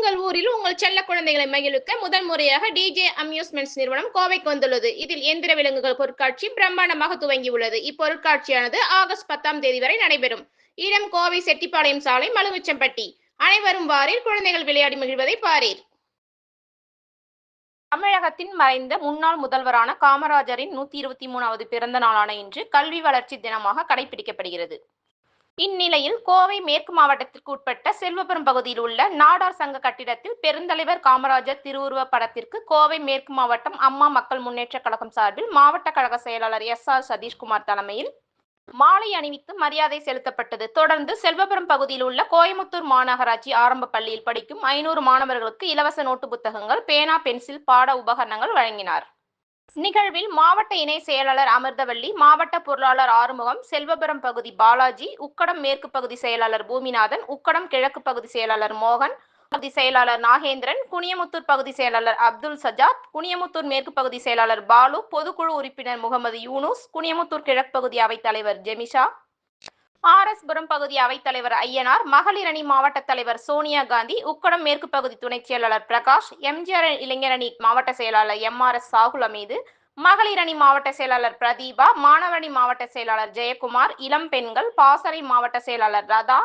உங்கள் ஊரில் உங்கள் செல்ல குழந்தைகளை மகிழ்விக்க முதல் முறையாக டிஜே அம்யூஸ்மெண்ட்ஸ் நிறுவனம் கோவைக்கு வந்துள்ளது. இதில் எந்திர விலங்குகள் பொருட்காட்சி பிரம்மாண்டமாக துவங்கியுள்ளது. இப்பொருட்காட்சியானது ஆகஸ்ட் பத்தாம் தேதி வரை நடைபெறும். இடம் கோவை செட்டிப்பாளையம் சாலை மலுமிச்சம்பட்டி. அனைவரும் வாரில் குழந்தைகள் விளையாடி மகிழ்வதை பாரீர். தமிழகத்தின் மறைந்த முன்னாள் முதல்வரான காமராஜரின் நூத்தி இருபத்தி மூணாவது பிறந்த நாளான இன்று கல்வி வளர்ச்சி தினமாக கடைபிடிக்கப்படுகிறது. இந்நிலையில் கோவை மேற்கு மாவட்டத்திற்கு உட்பட்ட செல்வபுரம் பகுதியில் உள்ள நாடார் சங்க கட்டிடத்தில் பெருந்தலைவர் காமராஜர் திருவுருவ படத்திற்கு கோவை மேற்கு மாவட்டம் அம்மா மக்கள் முன்னேற்ற கழகம் சார்பில் மாவட்ட கழக செயலாளர் எஸ் ஆர் சதீஷ்குமார் தலைமையில் மாலை அணிவித்து மரியாதை செலுத்தப்பட்டது. தொடர்ந்து செல்வபுரம் பகுதியில் உள்ள கோயமுத்தூர் மாநகராட்சி ஆரம்ப பள்ளியில் படிக்கும் ஐநூறு மாணவர்களுக்கு இலவச நோட்டு புத்தகங்கள் பேனா பென்சில் பாட உபகரணங்கள் வழங்கினார். நிகழ்வில் மாவட்ட இணை செயலாளர் அமிர்தவள்ளி மாவட்ட பொருளாளர் ஆறுமுகம் செல்வபுரம் பகுதி பாலாஜி உக்கடம் மேற்கு பகுதி செயலாளர் பூமிநாதன் உக்கடம் கிழக்கு பகுதி செயலாளர் மோகன் பகுதி செயலாளர் நாகேந்திரன் குனியமுத்தூர் பகுதி செயலாளர் அப்துல் சஜாத் குனியமுத்தூர் மேற்கு பகுதி செயலாளர் பாலு பொதுக்குழு உறுப்பினர் முகமது யூனுஸ் குனியமுத்தூர் கிழக்கு பகுதி அவைத் தலைவர் ஜெமிஷா ஆர்எஸ்புரம் பகுதி அவைத்தலைவர் ஐயனார் மகளிர் அணி மாவட்ட தலைவர் சோனியா காந்தி உக்கடம் மேற்கு பகுதி துணைச் செயலாளர் பிரகாஷ் எம்ஜிஆர் இளைஞர் அணி மாவட்ட செயலாளர் M R S Sahul Hameed மகளிர் அணி மாவட்ட செயலாளர் பிரதீபா மாணவரணி மாவட்ட செயலாளர் ஜெயக்குமார் இளம் பெண்கள் பாசறை மாவட்ட செயலாளர் ரதா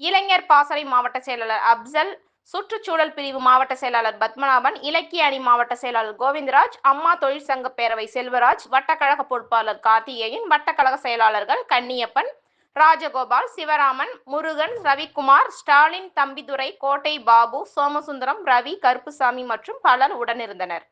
இளைஞர் பாசறை மாவட்ட செயலாளர் அப்சல் சுற்றுச்சூழல் பிரிவு மாவட்ட செயலாளர் பத்மநாபன் இலக்கிய அணி மாவட்ட செயலாளர் கோவிந்தராஜ் அம்மா தொழிற்சங்க பேரவை செல்வராஜ் வட்டக்கழக பொறுப்பாளர் கார்த்திகேயன் வட்டக்கழக செயலாளர்கள் கன்னியப்பன் ராஜகோபால் சிவராமன் முருகன் ரவிக்குமார் ஸ்டாலின் தம்பிதுரை கோட்டை பாபு சோமசுந்தரம் ரவி கருப்புசாமி மற்றும் பலர் உடனிருந்தனர்.